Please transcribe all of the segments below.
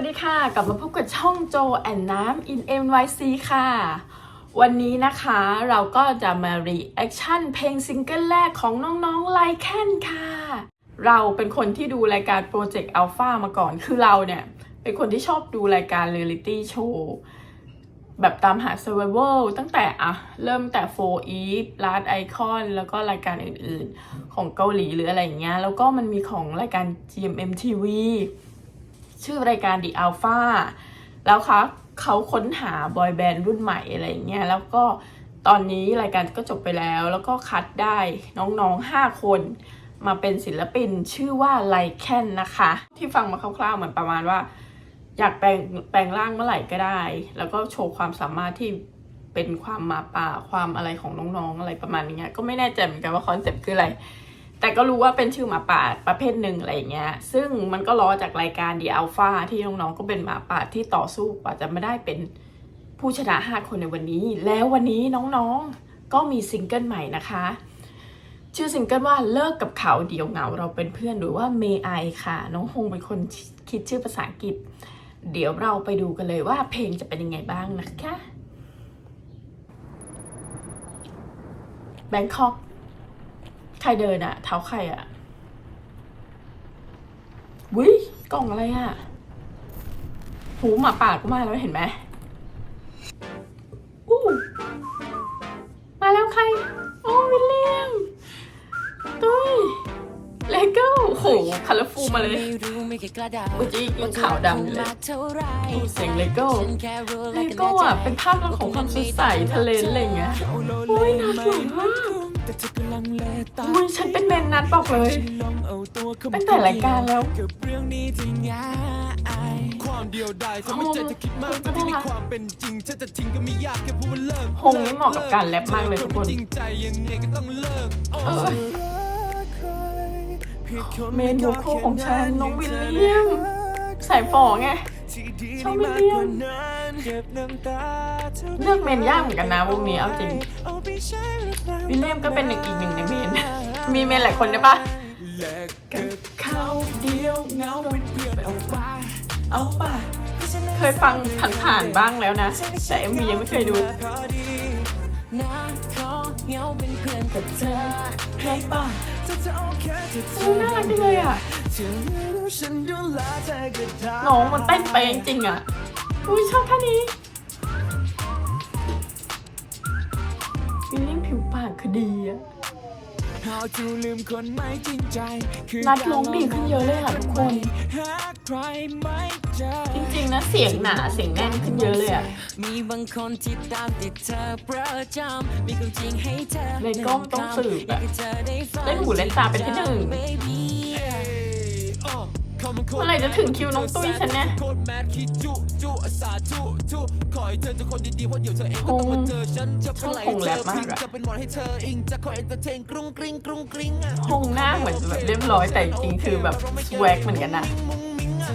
วัสดีค่ะ กลับมาพบกับช่องโจแอนน้ำ in NYC ค่ะ วันนี้นะคะเราก็จะมา reaction เพลงซิงเกิลแรกของน้องๆไลแคนค่ะ เราเป็นคนที่ดูรายการ Project Alpha มาก่อน คือเราเนี่ย เป็นคนที่ชอบดูรายการ Reality Show แบบตามหา Survival ตั้งแต่อะเริ่มแต่4 Eve Last Icon แล้วก็รายการอื่นๆ ของเกาหลีหรืออะไรอย่างเงี้ยแล้วก็มันมีของรายการ GMM TV ชื่อรายการ The Alpha แล้วคะเขาค้นหาบอยแบนด์รุ่นใหม่อะไรอย่างเงี้ยแล้วก็ตอนนี้รายการก็จบไปแล้ว แล้วก็คัดได้น้องๆ 5 คนมาเป็นศิลปินชื่อว่าไลแคนนะคะ ที่ฟังมาคร่าวๆ เหมือนประมาณว่า อยากแปลงแปลงร่างเมื่อไหร่ก็ได้ แล้วก็โชว์ความสามารถที่เป็นความมาป่าความอะไรของน้องๆ อะไรประมาณนี้ก็ไม่แน่ใจเหมือนกันว่าคอนเซ็ปต์คืออะไร แต่ก็รู้ว่าเป็นชื่อหมาป่าประเภทหนึ่งอะไรอย่างเงี้ย ซึ่งมันก็ล้อจากรายการ The Alpha ที่น้องๆก็เป็นหมาป่าที่ต่อสู้กว่าจะไม่ได้เป็นผู้ชนะห้าคนในวันนี้ แล้ววันนี้น้องๆก็มีซิงเกิลใหม่นะคะ ชื่อซิงเกิลว่าเลิกกับเขาเดียวเหงาเราเป็นเพื่อนหรือว่า May I ค่ะ น้องฮงเป็นคนคิดชื่อภาษาอังกฤษ เดี๋ยวเราไปดูกันเลยว่าเพลงจะเป็นยังไงบ้างนะคะแบงคอก ใครเดินอะเท้าใครอะวิกล่องอะไรอะหูหมาป่าก็มาแล้วเห็นไหมอู้มาแล้วใคร โอ้วิลเลียมตุ้ยเลโก้โหคัลเลอร์ฟูมาเลยเมื่อกี้ยังขาวดำเลยเสียงเลโก้เลโก้อะเป็นภาพลักษณ์ของความสดใสทะเลอะไรเงี้ยโอ้ยน่าสวยมาก อุ้ยฉันเป็นเมนนัดบอกเลย ตั้งแต่รายการแล้วความเดียวดายทำให้ใจเธอคิดมากแต่ที่ในความเป็นจริงฉันจะทิ้งก็ไม่ยากแค่พูดว่าเลิกฮงนี่เหมาะกับการแรปมากเลยทุกคนจริงใจยังไงก็ต้องเลิกเออเมนโวคอลของฉันน้องวิลเลียม สายฝอไงชอบวิลเลียม เลือกเมนยากเหมือนกันนะวงนี้เอาจริงวิลเลียมก็เป็นหนึ่งอีกหนึ่งในเมน มีเมนหลายคนได้ปะแลกกับเขาเดียวเงาเป็นเพื่อนเอาไปเอาไปเคยฟังผ่านๆบ้างแล้วนะ แต่เอ็มวียังไม่เคยดูพอดีกับเธอให้ป่ะถ้าเธอโอเคถ้าเธโอ้ยน่ารักจังเลยอะเธอไม่รู้ฉันดูแลเธอก็ได้น้องมันเต้นไปจริงๆอะ อุ้ยชอบท่านี้ฟิลลิ่งผิวปากคือดีอะ How to ลืมคนไม่จริงใจคือนัดร้องดีขึ้นเยอะเลยอะทุกคนหาใครไม่เจอจริงๆนะเสียงหนาเสียงแน่นขึ้นเยอะเลยอะมีบางคนที่ตามติดเธอประจำมีความจริงให้เธอเลยก็ต้องสืบอะยากให้เธอได้ฟังเล่นหูเล่นตาเป็นที่หนึ่ง baby เมื่อไหร่จะถึงคิวน้องตุ้ยฉันเนี่ย โคตรแมทคิดจุจุอาสาจุจุขอให้เธอเจอคนดีๆเพราะเดี๋ยวเธอเองก็ต้องมาเจอฉันจะเมื่อไหร่คงแรเธปอมากพิงอะจะเป็นหมอนให้เธออิงจะคอยเอนเตอร์เทนกรุงกริงกรุงกริงอะคงหน้าเหมือนแบบเรียบร้อยแต่จริงๆคือแบบสวกเหมือนกันนะมุ้งมิ้งอะ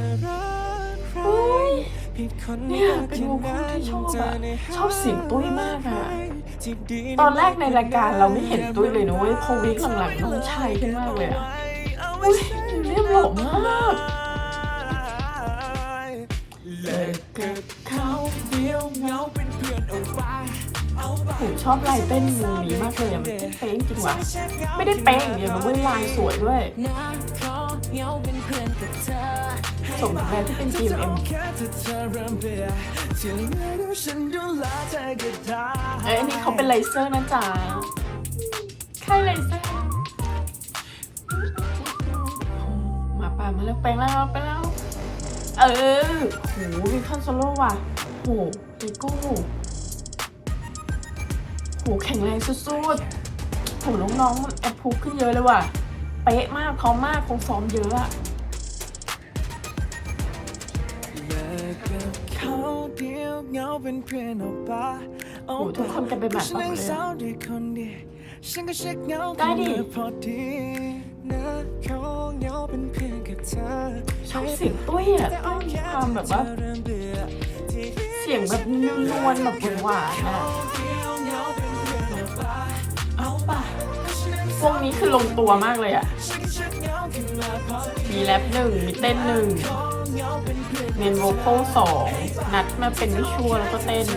อุ้ยผิดคนเนี่ยเป็นวงคนที่ชอบอะชอบเสียงตุ้ยมากอะตอนแรกในรายการเราไม่เห็นตุ้ยเลยนะเว้ยพอวิกหลังๆน้องชายขึ้นมากเลยอะอุ้ยเรียบหล่อมาก ผมชอบลายเต้นวงนี้มากเลยอะมันเต้นเป๊ะจริงว่ะไม่ได้เป๊ะอย่างเดียวนะเว้ยลายสวยด้วยนะขอเหงาเป็นเพื่อนกับเธอสมกับแบรนด์ที่เป็น GMM แค่เธอเธอเริ่มเบื่อเธอไม่รู้ฉันดูแลเธอก็ได้เอ้ยอันนี้เขาเป็นเลเซอร์นะจ๊ะค่ายเลเซอร์หมาป่ามาแล้วแปลงแล้วไปแล้ว เออโหมีคอนโซโล่ว่ะโหเลโก้ โหแข็งแรงสุดๆโหน้องๆมันแอปพูขึ้นเยอะเลยว่ะ เป๊ะมากพร้อมมากคงซ้อมเยอะอะเลิกกับเขาเดียวเหงาเป็นเพื่อนเอาไปเอาโหทุกคนกันเป็นแบบฉันบเออกงเลยเศร้าอะด้วยคนเดียวฉันก็เช็คเหงาได้ดิเข้ามาพอดีนะเขาเหงาเป็นเพื่อนกับเธอชอบเสียงตุ้ยอะตุ้ยมีความแบบว่าเริ่มเบื่อที่เสียงแบบนวลๆแบบหวานๆอะ วงนี้คือลงตัวมากเลยอะมีแรปหนึ่งมีเต้นหนึ่งเนเพื่อนเมนโวคอลสองนัดมาเป็นวิชวลแล้วก็เต้น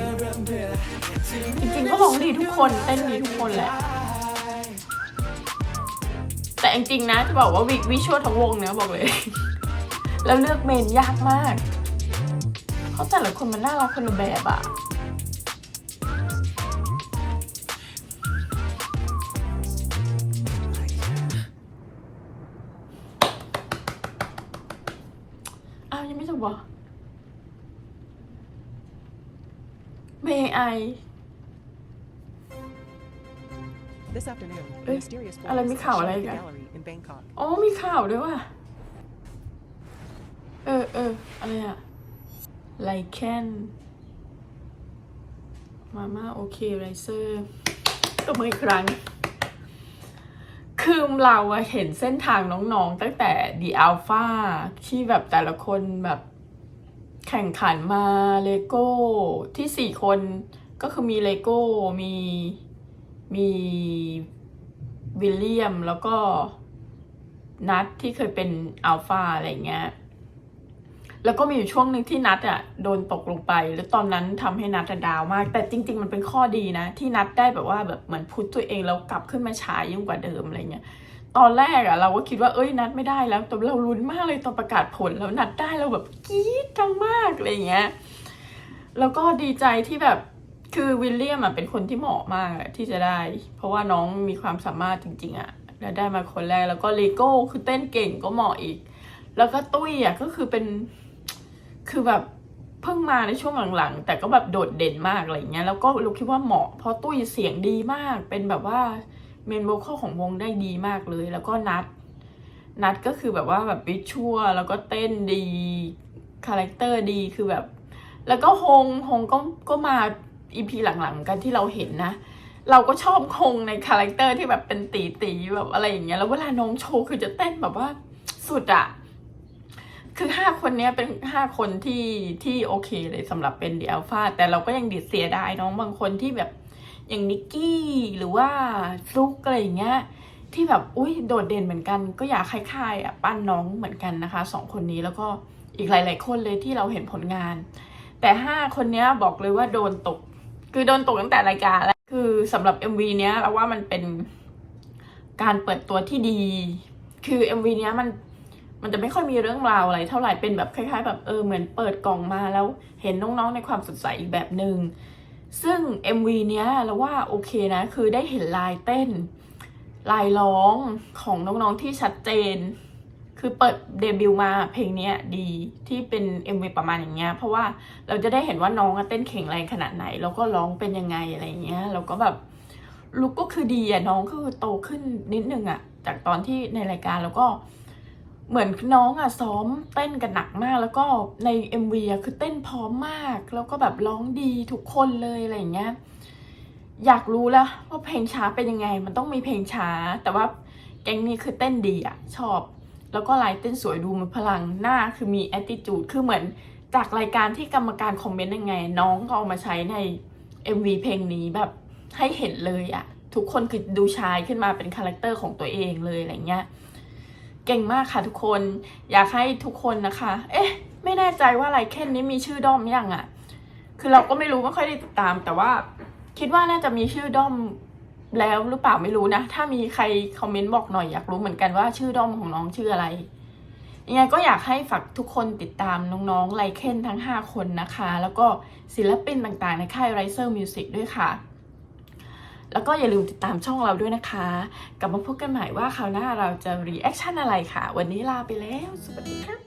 จริงๆก็ร้องดีทุกคนเต้นดีทุกคนแหละ แต่จริงๆนะจะบอกว่าวิวิชวลทั้งวงเนะบอกเลย แล้วเลือกเมนยากมาก เพราะแต่ละคนมันน่ารักคนละแบบอะ อ้าวยังไม่จบวะ May I This afternoon, a Eh, mysterious alam voice mo ikaw, showed alay the ka. gallery in Bangkok. อ๋อมีข่าวด้วยว่ะ เออเอออะไรอะไลแคนมาม่าโอเคไรเซอร์ตบมืออีกครั้ง คือเราเห็นเส้นทางน้องๆ ตั้งแต่ดีอัลฟาที่แบบแต่ละคนแบบแข่งขันมาเลโก้ที่สี่คนก็คือมีเลโก้มีมีวิลเลียมแล้วก็นัดที่เคยเป็นอัลฟาอะไรเงี้ย แล้วก็มีอยู่ช่วงหนึ่งที่นัดอะโดนตกลงไป แล้วตอนนั้นทำให้นัดดาวมาก แต่จริง ๆ มันเป็นข้อดีนะ ที่นัดได้แบบว่าแบบเหมือนพุทตัวเองแล้วกลับขึ้นมาฉายยิ่งกว่าเดิมอะไรเงี้ยตอนแรกอะเราก็คิดว่าเอ้ยนัดไม่ได้แล้วแต่เราลุ้นมากเลยตอนประกาศผลแล้วนัดได้เราแบบกรี๊ดดังมากอะไรเงี้ยแล้วก็ดีใจที่แบบคือวิลเลียมอะเป็นคนที่เหมาะมากที่จะได้ เพราะว่าน้องมีความสามารถจริง ๆอะแล้วได้มาคนแรกแล้วก็เลโก้คือเต้นเก่งก็เหมาะอีก แล้วก็ตุ้ยอะก็คือเป็น คือแบบเพิ่งมาในช่วงหลังๆ แต่ก็แบบโดดเด่นมากอะไรเงี้ย แล้วก็เราคิดว่าเหมาะเพราะตุ้ยเสียงดีมาก เป็นแบบว่าเมนโวคอลของวงได้ดีมากเลย แล้วก็นัด นัดก็คือแบบว่าแบบวิชวลแล้วก็เต้นดีคาแรคเตอร์ดีคือแบบ แล้วก็ฮงฮงก็ก็มาอีพีหลังๆกันที่เราเห็นนะ เราก็ชอบฮงในคาแรคเตอร์ที่แบบเป็นตีตีๆแบบอะไรอย่างเงี้ย แล้วเวลาน้องโชว์คือจะเต้นแบบว่าสุดอะ คือห้าคนเนี้ยเป็นห้าคนที่ที่โอเคเลยสำหรับเป็นเดียลฟาแต่เราก็ยังดิดเสียดายน้องบางคนที่แบบอย่างนิกกี้หรือว่าฟลุกอะไรอย่างเงี้ยที่แบบอุ้ยโดดเด่นเหมือนกัน ก็อยากคล้ายๆอะปั้นน้องเหมือนกันนะคะสองคนนี้แล้วก็อีกหลาย ๆ คนเลยที่เราเห็นผลงาน แต่ห้าคนเนี้ยบอกเลยว่าโดนตก คือโดนตกตั้งแต่รายการแล้วคือสำหรับ MV เนี้ยเราว่ามันเป็นการเปิดตัวที่ดี คือ MV เนี้ยมัน มันจะไม่ค่อยมีเรื่องราวอะไรเท่าไหร่เป็นแบบคล้าย ๆ แบบเออเหมือนเปิดกล่องมาแล้วเห็นน้องๆในความสดใสอีกแบบหนึ่งซึ่ง MV เนี้ยเราว่าโอเคนะ คือได้เห็นลายเต้น ลายร้องของน้องๆที่ชัดเจน คือเปิดเดบิวต์มาเพลงเนี้ยดีที่เป็น MV ประมาณอย่างเงี้ยเพราะว่าเราจะได้เห็นว่าน้องเต้นแข็งแรงขนาดไหน แล้วก็ร้องเป็นยังไงอะไรเงี้ยแล้วก็แบบลุกก็คือดีอะน้องก็คือโตขึ้นนิดนึงอะจากตอนที่ในรายการแล้วก็ เหมือนน้องอะซ้อมเต้นกันหนักมาก แล้วก็ใน MV อะคือเต้นพร้อมมาก แล้วก็แบบร้องดีทุกคนเลยอะไรอย่างเงี้ยอยากรู้แล้วว่าเพลงช้าเป็นยังไง มันต้องมีเพลงช้า แต่ว่าแก๊งนี้คือเต้นดีอะชอบ แล้วก็ลายเต้นสวยดูมีพลังหน้าคือมี attitude คือเหมือนจากรายการที่กรรมการคอมเมนต์ยังไง น้องก็เอามาใช้ใน MV เพลงนี้แบบให้เห็นเลยอะทุกคนคือดูชายขึ้นมาเป็นคาแรคเตอร์ของตัวเองเลยอะไรเงี้ย เก่งมากค่ะทุกคน อยากให้ทุกคนนะคะ เอ๊ะ ไม่แน่ใจว่าไรเคนนี้มีชื่อด้อมยังอะคือเราก็ไม่รู้ไม่ค่อยได้ติดตาม แต่ว่าคิดว่าน่าจะมีชื่อด้อมแล้วหรือเปล่าไม่รู้นะ ถ้ามีใครคอมเมนต์บอกหน่อยอยากรู้เหมือนกันว่าชื่อด้อมของน้องชื่ออะไรยังไงก็อยากให้ฝากทุกคนติดตามน้องๆไลเคนทั้ง 5 คนนะคะ แล้วก็ศิลปินต่างๆในค่าย Riser Music ด้วยค่ะ แล้วก็อย่าลืมติดตามช่องเราด้วยนะคะ กลับมาพบกันใหม่ว่าคราวหน้าเราจะรีแอคชั่นอะไรค่ะ วันนี้ลาไปแล้ว สวัสดีครับ